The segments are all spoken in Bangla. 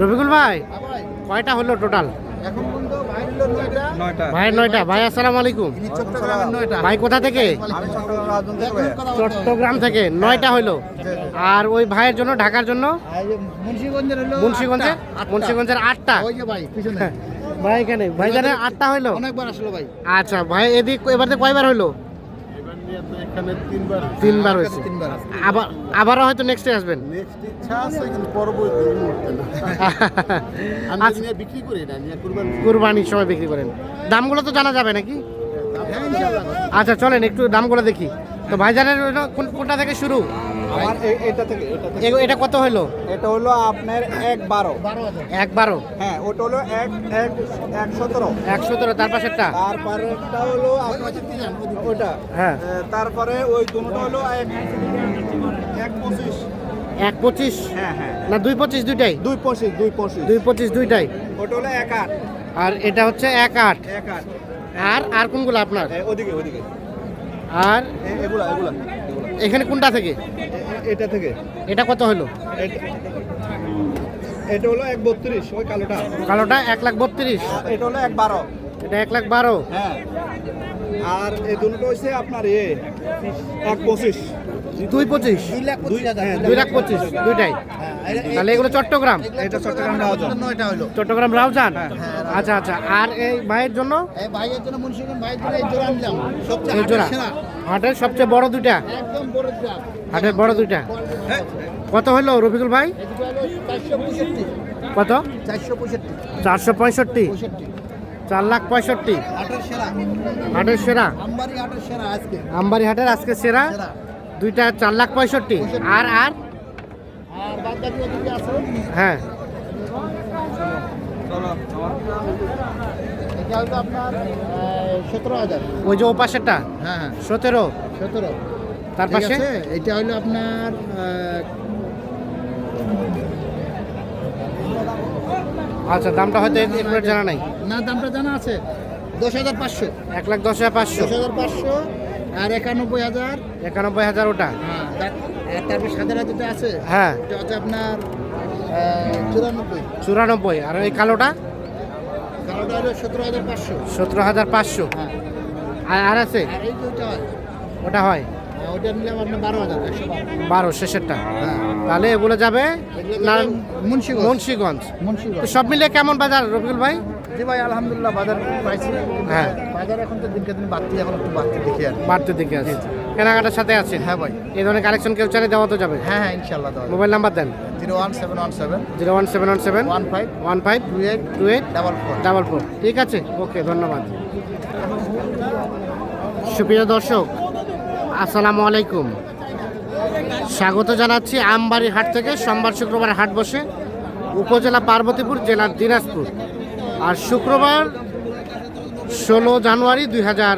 রবিকুল ভাই কয়টা হলো টোটাল এখন ভাই নয়টা। ভাই আসসালামু আলাইকুম। ভাই কোথা থেকে? চট্টগ্রাম থেকে। থেকে নয়টা হলো। আর ওই ভাইয়ের জন্য ঢাকার জন্য? মুন্সিগঞ্জের। মুন্সিগঞ্জের? আটটা। ভাই এখানে। ভাই জানে আটটা হলো? অনেকবার আসলো ভাই। আচ্ছা ভাই এদিক এবারে কয়বার হলো? এখানে তিনবার তিনবার হয়েছে। তিনবার আবার আবারও হয়তো নেক্সটে আসবেন? নেক্সট ইচ্ছা আছে কিন্তু পরবর্তী মুহূর্তে না। আমি আচ্ছা। নিয়ে বিক্রি করি না নিয়ে কুরবানি কুরবানির সময় বিক্রি করেন। দামগুলো তো জানা যাবে নাকি? হ্যাঁ আচ্ছা চলেন একটু দামগুলো দেখি। তো ভাইজানের কোনটা থেকে শুরু? আমার এটা থেকে এটা কত হলো এটা হলো আপনার এক বারো। এক বারো? হ্যাঁ ওটা হলো এক এক এক সতেরো। এক সতেরো তার পাশেরটা? তারপরেরটা হলো আপনার ওটা হ্যাঁ। তারপরে ওই দুটোটা হলো এক এক পঁচিশ। এক পঁচিশ? হ্যাঁ হ্যাঁ। না দুই পঁচিশ দুইটাই? দুই পঁচিশ দুই পঁচিশ। দুই পঁচিশ দুইটাই? ওটা হলো এক আট। আর এটা হচ্ছে এক আট। এক আট। আর আর কোনগুলো আপনার? ওদিকে ওদিকে। আর? এগুলা এগুলা। এখানে কোনটা থেকে? এটা থেকে। এটা কত হলো? এটা- হলো এক বত্রিশ ওই কালোটা। কালোটা এক লাখ বত্রিশ। এটা হলো এক বারো। এটা এক লাখ বারো। হ্যাঁ। আর এই দুটো হচ্ছে আপনার এ এক পঁচিশ। দুই পঁচিশ। দুই লাখ পঁচিশ দুই লাখ পঁচিশ দুইটাই। হ্যাঁ, তাহলে এগুলো চট্টগ্রাম। এটা চট্টগ্রাম রাউজান। নয়টা হলো চট্টগ্রাম রাউজান? আচ্ছা আচ্ছা। আর এই ভাইয়ের জন্য? এই ভাইয়ের জন্য মুন্সিগঞ্জ ভাইয়ের জন্য এই জোড়া আনলাম সবচেয়ে এই জোড়া। হাটের সবচেয়ে বড় দুইটা? একদম বড় জোড়া হাটের বড় দুইটা? কত হলো রফিকুল ভাই? কত? চারশো পঁয়ষট্টি। চারশো পঁয়ষট্টি। পঁয়ষট্টি চার লাখ পঁয়ষট্টি। হাটের সেরা। আমবাড়ি হাটের সেরা আজকে। আমবাড়ি হাটের আজকে সেরা। সেরা। দুইটা চার লাখ পঁয়ষট্টি। আর আর আর বাদ বাকি ওদিকে আছে হ্যাঁ হাজার। ওই যে ও পাশেরটা হ্যাঁ হ্যাঁ। সতেরো? সতেরো। তার পাশে? এটা হলো আপনার আচ্ছা দামটা হয়তো জানা নাই। না দামটা জানা আছে। দশ হাজার পাঁচশো। এক লাখ দশ হাজার পাঁচশো। দশ হাজার পাঁচশো। আর একানব্বই হাজার? একানব্বই হাজার ওটা। হ্যাঁ আর তারপর যেটা আছে? হ্যাঁ। এটা হচ্ছে আপনার চুরানব্বই। চুরানব্বই। আর ওই কালোটা? কালোটা হলো সতেরো হাজার পাঁচশো। সতেরো হাজার পাঁচশো। হ্যাঁ। আর আছে? আর এই দুইটা হয়। ওটা হয়? হ্যাঁ, আপনার বারো হাজার একশো বারো। শেষেরটা। তাহলে এগুলো যাবে মুন্সিগঞ্জ। মুন্সিগঞ্জ। সব মিলে কেমন বাজার রবিকুল ভাই? জি ভাই আলহামদুলিল্লাহ বাজার পাইছি। হ্যাঁ। বাজার এখন তো দিনকে দিন বাড়তি এখন একটু বাড়তি দেখি আর। বাড়তে দিকে আছে। কেনাকাটার সাথে আছে? হ্যাঁ ভাই। এই ধরনের কালেকশন কেউ চাইলে দেওয়া তো যাবে? হ্যাঁ হ্যাঁ ইনশাল্লাহ দাদা মোবাইল নাম্বার দেন। Zero one seven one seven zero one seven one seven one five one five two eight two eight double four. Double four. ঠিক আছে ওকে ধন্যবাদ। সুপ্রিয় দর্শক আসসালামু আলাইকুম। স্বাগত জানাচ্ছি আমবাড়ি হাট থেকে। সোমবার শুক্রবার হাট বসে উপজেলা পার্বতীপুর জেলা দিনাজপুর। আর শুক্রবার ষোলো জানুয়ারি দুই হাজার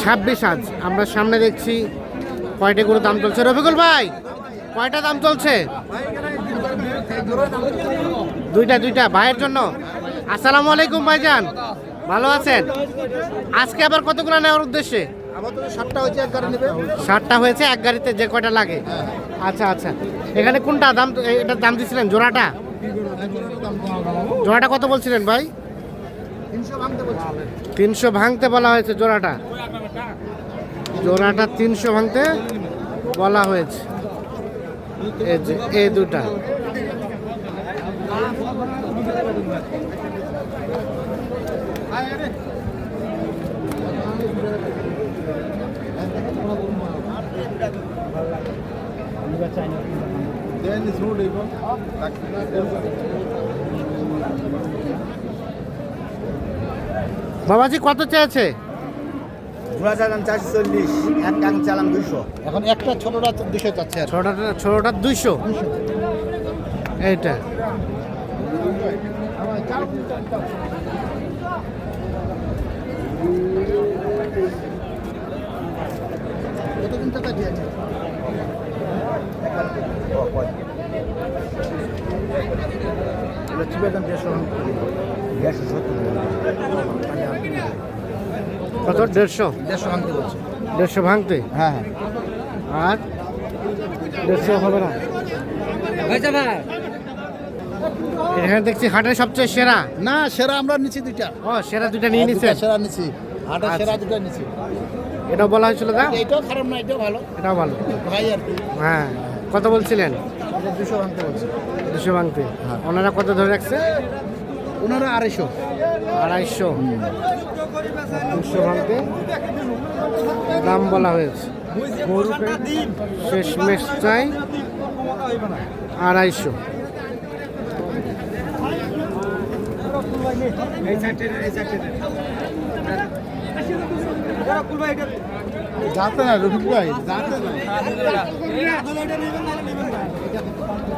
ছাব্বিশ আজ। আমরা সামনে দেখছি কয়টা করে দাম চলছে। রফিকুল ভাই, কয়টা দাম চলছে? দুইটা দুইটা, ভাইয়ের জন্য। আসসালামু আলাইকুম ভাইজান, ভালো আছেন? আজকে আবার কতগুলো নেওয়ার উদ্দেশ্যে? ষাটটা হয়েছে, এক গাড়িতে যে কয়টা লাগে। আচ্ছা আচ্ছা। এখানে কোনটা দাম এটার দাম দিছিলেন, জোড়াটা? জোড়াটা কত বলছিলেন ভাই? তিনশো ভাঙতে বলা হয়েছে জোড়াটা। জোড়াটা তিনশো ভাঙতে বলা হয়েছে। এই যে এই দুটা বাবাজি কত চেয়েছে? ঘোড়া চালান চারশো চল্লিশ এক টাকা চালান দুইশো। এখন একটা ছোটটা দুশো চাচ্ছে আর। ছোটটা ছোটটা দুইশো। এইটা। কতদিন টাকা দিয়েছে? দেড়শো সত্তর কত? দেড়শো? দেড়শো ভাঙতে বলছে। দেড়শো ভাঙতে? হ্যাঁ হ্যাঁ। আর? দেড়শো হবে না। এখানে দেখছি হাটের সবচেয়ে সেরা। না সেরা আমরা নিচ্ছি দুইটা। ও সেরা দুইটা নিয়ে দুইটা নিছেন? সেরা নিচ্ছি হাটের আচ্ছা। সেরা দুটো নিচ্ছি এটাও বলা হয়েছিল দাম এটাও খারাপ না এটাও ভালো। এটাও ভালো। ভাই আর হ্যাঁ। কত বলছিলেন? দুশো ভাঙতে বলছি। দুশো ভাঙতে? হ্যাঁ। ওনারা কত ধরে রাখছে? ওনারা আড়াইশো। আড়াইশো। দুশো ভাঙতে। দাম বলা হয়েছে। শেষ মেশ চাই। আড়াইশো। যাতে না রফিক ভাই যাতে না।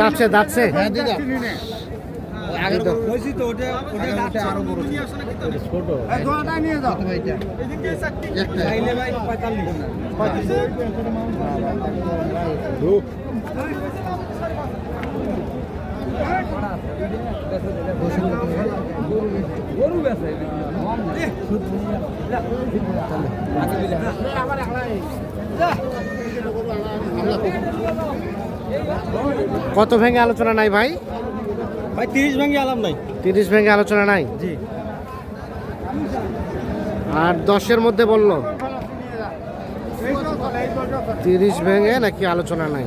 যাচ্ছে যাচ্ছে হ্যাঁ দিদা। এই তো। আরও বড় ছোট ভাইটা একটা কত ভেঙে আলোচনা নাই ভাই? ভাই তিরিশ ভেঙে আলাম নাই। তিরিশ ভেঙে আলোচনা নাই? জি। আর দশের মধ্যে বলল? তিরিশ ভেঙে নাকি আলোচনা নাই?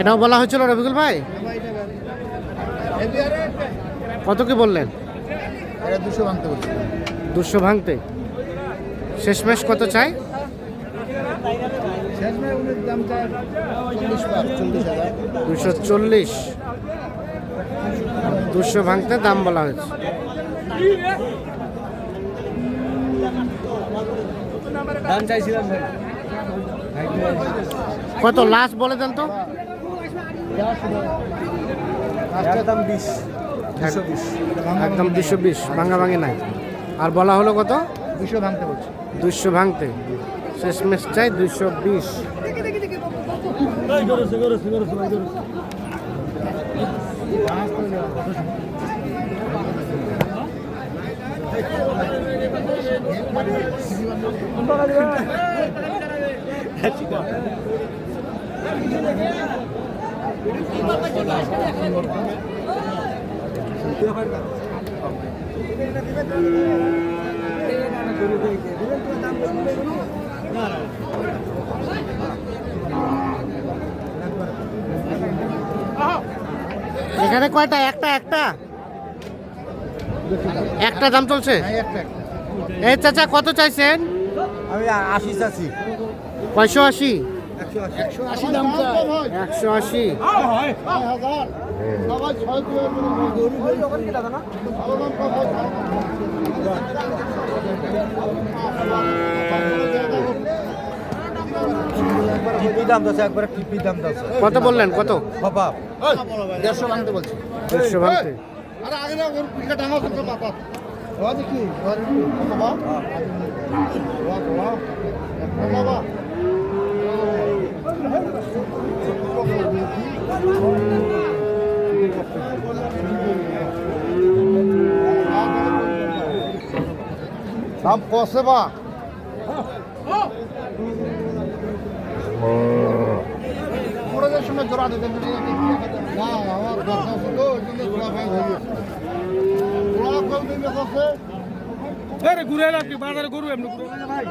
এটাও বলা হয়েছিল রবিকুল ভাই? কত কি বললেন? দুশো ভাঙতে। বলছি দুশো ভাঙতে শেষমেশ কত চাই? দুশো চল্লিশ। দুশো ভাঙতে দাম বলা হয়েছে। দাম চাইছিলাম কত? লাস্ট বলে দেন তো। দাম বিশ। একদম দুশো বিশ। ভাঙা ভাঙি নাই। আর বলা হলো কত? দুশো ভাঙতে বলছি। দুশো ভাঙতে। শেষমেশ চাই দুশো বিশ। এখানে কয়টা? একটা একটা? একটা দাম চলছে? এই চাচা কত চাইছেন? আমি আশি চাচ্ছি। কয়শো আশি? একশো আশি। কত বললেন? কত? বাবা। দেড়শো ভাঙতে বলছি। দেড়শো ভাঙতে। আরে আগে না ওর পিঠা ডাঙা করতে বাবা বাবা দেখি বাবা বাবা বাবা দাম কষে বা যাওয়ার সময় জোড়া দিতে না আমার দরকার ছিল ওরা কল দিবে কসে আরে ঘুরে এলাম কি বাজারে গরু এমনি ঘুরে ভাই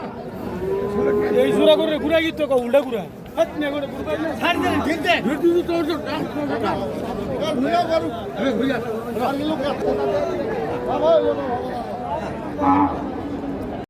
এই জোড়া করে ঘুরে গিয়ে তো উল্টা ঘুরা হাত নিয়ে